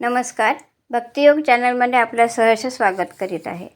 नमस्कार. भक्तियोग चॅनलमध्ये आपलं सहर्ष स्वागत करीत आहे.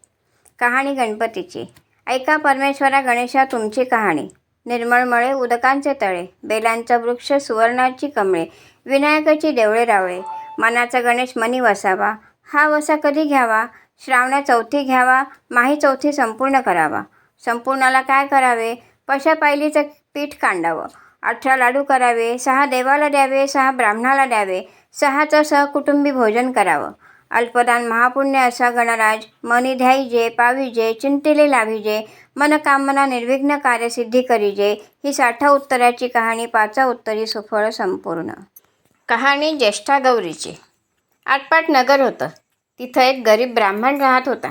कहाणी गणपतीची. ऐका परमेश्वरा गणेशा तुमची कहाणी. निर्मळमळे उदकांचे तळे बेलांचा वृक्ष सुवर्णाची कमळे विनायकाची देवळे रावळे मनाचा गणेश मनी वसावा हा वसा कधी घ्यावा श्रावणा चौथी घ्यावा माही चौथी संपूर्ण करावा. संपूर्णाला काय करावे? पशा पायलीचं पीठ कांडावं. अठरा लाडू करावे सहा देवाला द्यावे सहा ब्राह्मणाला द्यावे सहाचं सहकुटुंबी भोजन करावं. अल्पदान महापुण्य असा गणराज मनी ध्याईजे पाविजे चिंतिले लाभिजे मनकामना निर्विघ्न कार्यसिद्धी करीजे ही साठा उत्तराची कहाणी पाचा उत्तरी सुफळ संपूर्ण. कहाणी ज्येष्ठा गौरीची. आटपाट नगर होतं. तिथं एक गरीब ब्राह्मण राहत होता.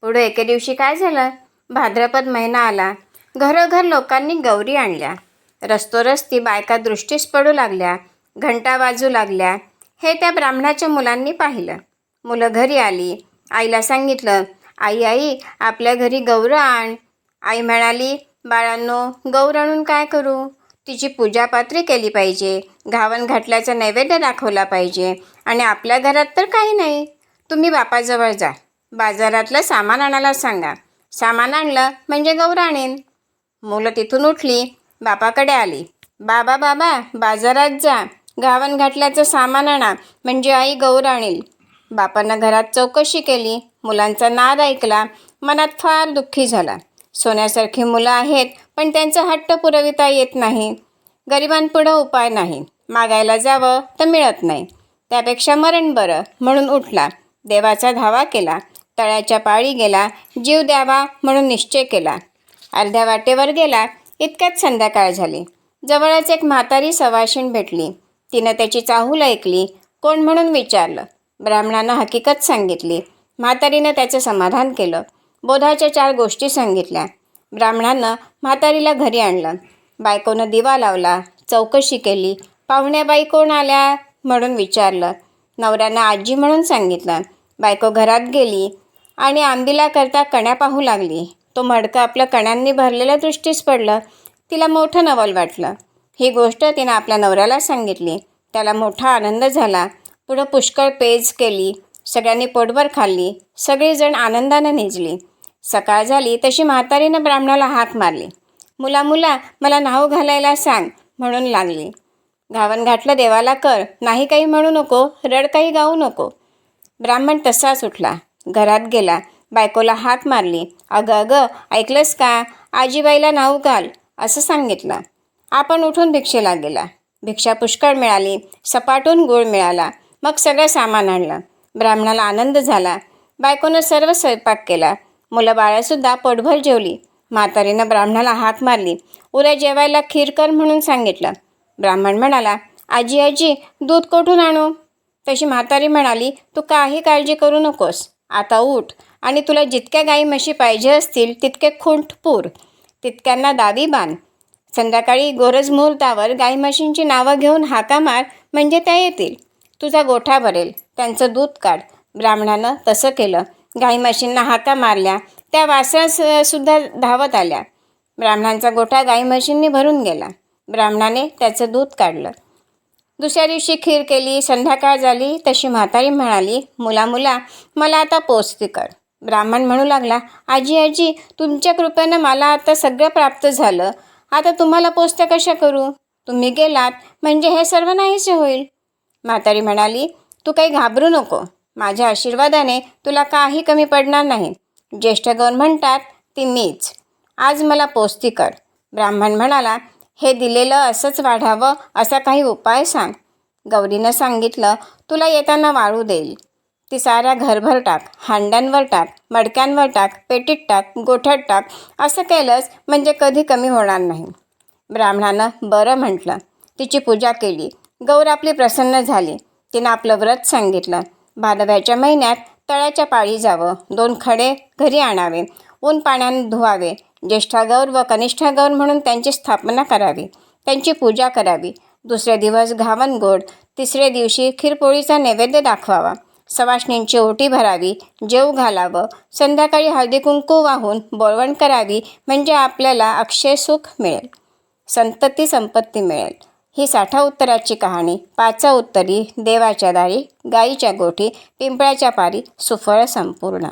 पुढे एके दिवशी काय झालं? भाद्रपद महिना आला. घरोघर लोकांनी गौरी आणल्या. रस्तोरस्ती बायका दृष्टीस पडू लागल्या. घंटा वाजू लागल्या. हे त्या ब्राह्मणाच्या मुलांनी पाहिलं. मुलं घरी आली. आईला सांगितलं आई आई आपल्या घरी गौर आण. आई म्हणाली बाळांनो गौर आणून काय करू? तिची पूजापात्री केली पाहिजे. घावन घाटल्याचा नैवेद्य दाखवला पाहिजे. आणि आपल्या घरात तर काही नाही. तुम्ही बापाजवळ जा. बाजारातलं सामान आणायला सांगा. सामान आणलं म्हणजे गौर आणेन. मुलं तिथून उठली. बापाकडे आली. बाबा बाबा बाजारात जा. गावन घातल्याचं सामान आणा म्हणजे आई गौर आणेल. बापानं घरात चौकशी केली मुलांचा नाद ऐकला मनात फार दुःखी झाला. सोन्यासारखी मुलं आहेत पण त्यांचा हट्ट पुरविता येत नाही. गरिबांपुढं उपाय नाही. मागायला जावं तर मिळत नाही. त्यापेक्षा मरण बरं म्हणून उठला. देवाचा धावा केला. तळ्याच्या पाळी गेला. जीव द्यावा म्हणून निश्चय केला. अर्ध्या वाटेवर गेला. इतक्यात संध्याकाळ झाली. जवळच एक म्हातारी सवाशीण भेटली. तिनं त्याची चाहूल ऐकली. कोण म्हणून विचारलं? ब्राह्मणानं हकीकत सांगितली. म्हातारीनं त्याचं समाधान केलं. बोधाच्या चार गोष्टी सांगितल्या. ब्राह्मणानं म्हातारीला घरी आणलं. बायकोनं दिवा लावला. चौकशी केली. पाहुण्याबाई कोण आल्या? म्हणून विचारलं. नवऱ्यानं आजी म्हणून सांगितलं. बायको घरात गेली आणि आंबीला करता कण्या पाहू लागली. तो मडकं आपलं कण्यांनी भरलेल्या दृष्टीस पडलं. तिला मोठं नवल वाटलं. ही गोष्ट तिनं आपल्या नवऱ्याला सांगितली. त्याला मोठा आनंद झाला. पुढं पुष्कळ पेज केली. सगळ्यांनी पोटभर खाल्ली. सगळीजण आनंदानं निजली. सकाळ झाली तशी म्हातारीनं ब्राह्मणाला हाक मारली. मुला मुला मला नाव घालायला सांग म्हणून लागली. घावनघाटलं देवाला कर. नाही काही म्हणू नको रड काही गाऊ नको. ब्राह्मण तसाच उठला. घरात गेला. बायकोला हाक मारली. अगं अगं ऐकलंस का? आजीबाईला नाव घाल. असं सांगितलं. आपण उठून भिक्षेला गेला. भिक्षा पुष्कळ मिळाली सपाटून गुळ मिळाला मग सगळं सामान आणलं. ब्राह्मणाला आनंद झाला. बायकोनं सर्व स्वयंपाक केला. मुलं बाळासुद्धा पोटभर जेवली. म्हातारीनं ब्राह्मणाला हाक मारली. उद्या जेवायला खीर कर म्हणून सांगितलं. ब्राह्मण म्हणाला आजी आजी दूध कोठून आणू? तशी म्हातारी म्हणाली तू काही काळजी करू नकोस. आता उठ आणि तुला जितक्या गाई म्हशी पाहिजे असतील तितके खुंट पूर. तितक्यांना दावी बांध. संध्याकाळी गोरज मुहूर्तावर गाई म्हशींची नावं घेऊन हाका मार म्हणजे त्या येतील. तुझा गोठा भरेल त्यांचं दूध काढ. ब्राह्मणानं तसं केलं. गाई म्हशींना हाका मारल्या. त्या वासरास सुद्धा धावत आल्या. ब्राह्मणांचा गोठा गाई म्हशींनी भरून गेला. ब्राह्मणाने त्याचं दूध काढलं. दुसऱ्या दिवशी खीर केली संध्याकाळ झाली तशी म्हातारी म्हणाली मुला मुला मला आता पोचती कर. ब्राह्मण म्हणू लागला आजी आजी तुमच्या कृपेनं मला आता सगळं प्राप्त झालं. आता तुम्हाला पोचत्या कशा करू? तुम्ही गेलात म्हणजे हे सर्व नाहीसे होईल. म्हातारी म्हणाली तू काही घाबरू नको. माझ्या आशीर्वादाने तुला काही कमी पडणार नाही. ज्येष्ठ गौर म्हणतात ती मीच. आज मला पोचती कर. ब्राह्मण म्हणाला हे दिलेलं असंच वाढावं असा काही उपाय सांग. गौरीनं सांगितलं तुला येताना वाळू देईल. ती साऱ्या घरभर टाक हांड्यांवर टाक मडक्यांवर टाक पेटीत टाक गोठ्यात टाक असं केलंच म्हणजे कधी कमी होणार नाही. ब्राह्मणानं बरं म्हटलं तिची पूजा केली गौर आपली प्रसन्न झाली तिनं आपलं व्रत सांगितलं. भादव्याच्या महिन्यात तळ्याच्या पाळी जावं दोन खडे घरी आणावे ऊन पाण्याने धुवावे ज्येष्ठा गौर व कनिष्ठा गौर म्हणून त्यांची स्थापना करावी त्यांची पूजा करावी दुसरे दिवस घावन गोड तिसरे दिवशी खीरपोळीचा नैवेद्य दाखवावा. सवाष्णींची ओटी भरावी जेव घालावं संध्याकाळी हळदी कुंकू वाहून बोळवण करावी म्हणजे आपल्याला अक्षय सुख मिळेल संतती संपत्ती मिळेल. ही साठा उत्तराची कहाणी पाचा उत्तरी देवाच्या दारी गाईच्या गोठी पिंपळाच्या पारी सुफळ संपूर्ण.